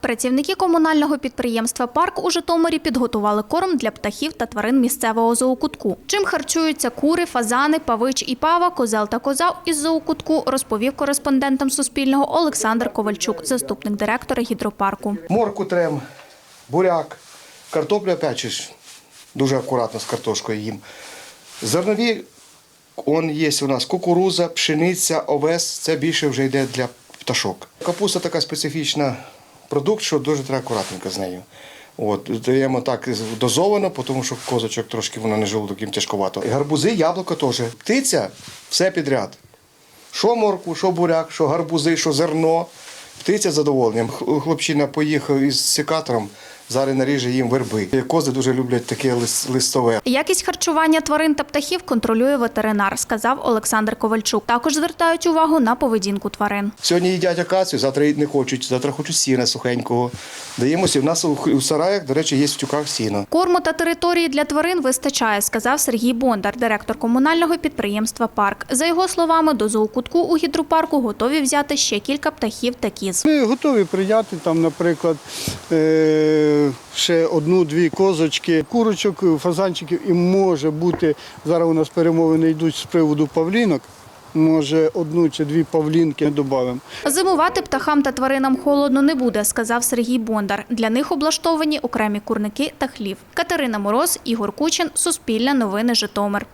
Працівники комунального підприємства Парк у Житомирі підготували корм для птахів та тварин місцевого зоокутку. Чим харчуються кури, фазани, павич і пава, козел та коза із зоокутку, розповів кореспондентам Суспільного Олександр Ковальчук, заступник директора гідропарку. Морку трем, буряк, картопля печеш. Дуже акуратно з картошкою їм. Зернові, он є у нас кукуруза, пшениця, овес. Це більше вже йде для пташок. Капуста така специфічна продукт, що дуже треба акуратненько з нею. От, даємо так дозовано, тому що козочок трошки воно не желудок, їм тяжковато. І гарбузи, яблуко теж. Птиця все підряд. Що морку, що буряк, що гарбузи, що зерно. Птиця задоволенням. Хлопчина поїхав із секатором, зараз наріже їм верби. Кози дуже люблять таке лис- листове. Якість харчування тварин та птахів контролює ветеринар, сказав Олександр Ковальчук. Також звертають увагу на поведінку тварин. Сьогодні їдять акацію, завтра не хочуть, завтра хочуть сіна сухенького. Даємося. У нас у сараях, до речі, є в тюках сіно. Корму та території для тварин вистачає, сказав Сергій Бондар, директор комунального підприємства Парк. За його словами, до зоокутку у гідропарку готові взяти ще кілька птахів та кіз. Ми готові прийняти там, наприклад, е, ще одну-дві козочки, курочок, фазанчиків, і може бути зараз у нас перемовини йдуть з приводу павлінок. Може, одну чи дві павлінки додамо. Зимувати птахам та тваринам холодно не буде, сказав Сергій Бондар. Для них облаштовані окремі курники та хлів. Катерина Мороз, Ігор Кучин, Суспільне новини Житомир.